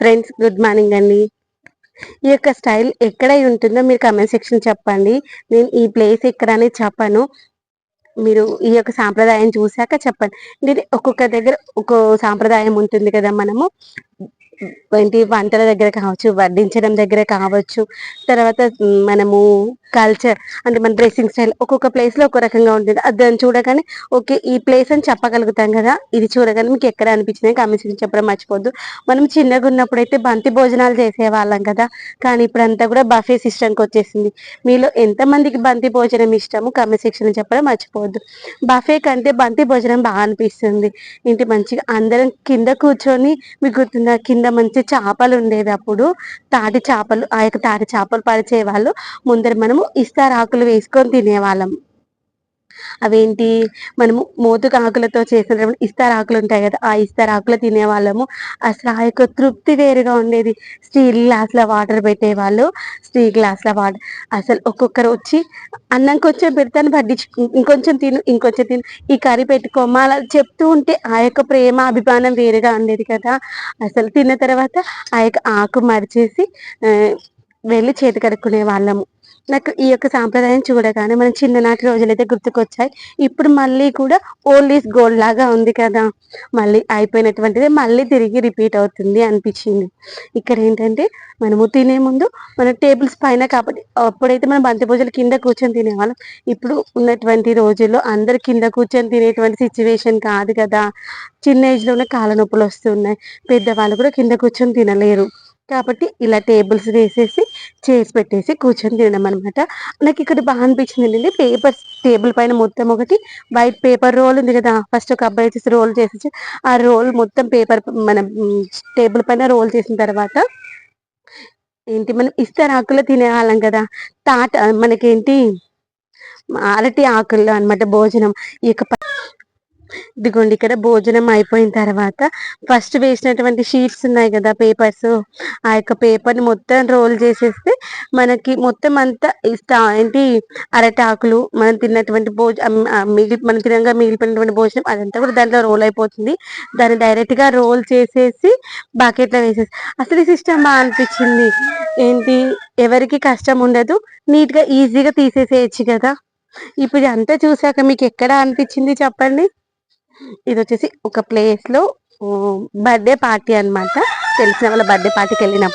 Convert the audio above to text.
Friends good morning అండి. ఈ యొక్క స్టైల్ ఎక్కడ ఉంటుందో మీరు కమెంట్ సెక్షన్ చెప్పండి. నేను ఈ ప్లేస్ ఎక్కడ అనేది చెప్పను. మీరు ఈ యొక్క సాంప్రదాయం చూశాక చెప్పండి. ఇది ఒక్కొక్క దగ్గర ఒక్కో సాంప్రదాయం ఉంటుంది కదా మనము. ఏంటి వంటల దగ్గర కావచ్చు వడ్డించడం దగ్గర కావచ్చు తర్వాత మనము కల్చర్ అంటే మన డ్రెస్సింగ్ స్టైల్ ఒక్కొక్క ప్లేస్లో రకంగా ఉంటుంది. అది దాన్ని చూడగానే ఓకే ఈ ప్లేస్ అని చెప్పగలుగుతాం కదా ఇది చూడగానే మీకు ఎక్కడ అనిపించింది కామెంట్ చెప్పడం మర్చిపోద్దు మనం చిన్నగా ఉన్నప్పుడు అయితే బంతి భోజనాలు చేసేవాళ్ళం కదా కానీ ఇప్పుడంతా కూడా బఫే సిస్టమ్కి వచ్చేసింది. మీలో ఎంతమందికి బంతి భోజనం ఇష్టము కామెంట్ సెక్షన్ చెప్పడం మర్చిపోవద్దు. బఫే కంటే బంతి భోజనం బాగా అనిపిస్తుంది. ఇంటి మంచిగా అందరం కింద కూర్చొని మీకు గుర్తుందా? కింద మంచి చేపలు ఉండేవి అప్పుడు. తాటి చేపలు ఆ యొక్క తాటి చేపలు పరిచే వాళ్ళు ముందర మనము ఇస్తారాకులు వేసుకొని తినేవాళ్ళం. అవేంటి? మనము మోతుకు ఆకులతో చేసిన ఇస్తారు ఆకులు ఉంటాయి కదా ఆ ఇస్తారు ఆకులు తినేవాళ్ళము. అసలు ఆ యొక్క తృప్తి వేరుగా ఉండేది. స్టీల్ గ్లాస్లో వాటర్ పెట్టేవాళ్ళు. స్టీల్ గ్లాస్లో వాటర్. అసలు ఒక్కొక్కరు వచ్చి అన్నం కొంచెం పెడతాను పట్టించు ఇంకొంచెం తిను ఇంకొంచెం తిను. ఈ కర్రీ పెట్టుకోమా అలా చెప్తూ ఉంటే ఆ యొక్క ప్రేమ అభిమానం వేరుగా ఉండేది కదా. అసలు తిన్న తర్వాత ఆ యొక్క ఆకు మరిచేసి వెళ్ళి చేతి కడుక్కునే వాళ్ళము. నాకు ఈ యొక్క సాంప్రదాయం చూడగానే మన చిన్ననాటి రోజులైతే గుర్తుకొచ్చాయి. ఇప్పుడు మళ్ళీ కూడా ఓల్డ్ ఈజ్ గోల్డ్ లాగా ఉంది కదా. మళ్ళీ అయిపోయినటువంటిది మళ్ళీ తిరిగి రిపీట్ అవుతుంది అనిపించింది. ఇక్కడ ఏంటంటే మనము తినే ముందు మన టేబుల్స్ పైన కాబట్టి అప్పుడైతే మనం బంతి పూజలు కింద కూర్చొని తినేవాళ్ళం. ఇప్పుడు ఉన్నటువంటి రోజుల్లో అందరు కింద కూర్చొని తినేటువంటి సిచ్యువేషన్ కాదు కదా. చిన్న ఏజ్లోనే కాళ్ళ నొప్పులు వస్తున్నాయి. పెద్దవాళ్ళు కూడా కింద కూర్చొని తినలేరు. కాబట్టి ఇలా టేబుల్స్ వేసేసి చేసి పెట్టేసి కూర్చొని తినడం అనమాట నాకు ఇక్కడ బాగా అనిపించింది ఏంటంటే పేపర్స్ టేబుల్ పైన మొత్తం ఒకటి వైట్ పేపర్ రోల్ ఉంది కదా. ఫస్ట్ ఒక అబ్బాయి వచ్చేసి రోల్ చేసేసి ఆ రోల్ మొత్తం పేపర్ మన టేబుల్ పైన రోల్ చేసిన తర్వాత ఏంటి మనం ఇస్తారు ఆకులు తినేవాళ్ళం కదా. తాట మనకేంటి అరటి ఆకుల్లో అన్నమాట భోజనం. ఈ యొక్క ప- ఇదిగోండి ఇక్కడ భోజనం అయిపోయిన తర్వాత ఫస్ట్ వేసినటువంటి షీట్స్ ఉన్నాయి కదా పేపర్స్ ఆ యొక్క పేపర్ని మొత్తం రోల్ చేసేస్తే మనకి మొత్తం అంతా ఇస్తా ఏంటి అరటాకులు మనం తిన్నటువంటి భోజ మిగిలి మనం తినగా మిగిలిపోయినటువంటి భోజనం అదంతా కూడా దాంట్లో రోల్ అయిపోతుంది. దాన్ని డైరెక్ట్గా రోల్ చేసేసి బకెట్లో వేసేసి అసలు ఈ సిస్టమ్ బాగా అనిపించింది. ఏంటి ఎవరికి కష్టం ఉండదు నీట్గా ఈజీగా తీసేసేయచ్చు కదా. ఇప్పుడు అంతా చూసాక మీకు ఎక్కడ అనిపించింది చెప్పండి? ఇది వచ్చేసి ఒక ప్లేస్లో బర్త్డే పార్టీ అన్నమాట. తెలిసిన వాళ్ళ బర్త్డే పార్టీకి వెళ్ళినప్పుడు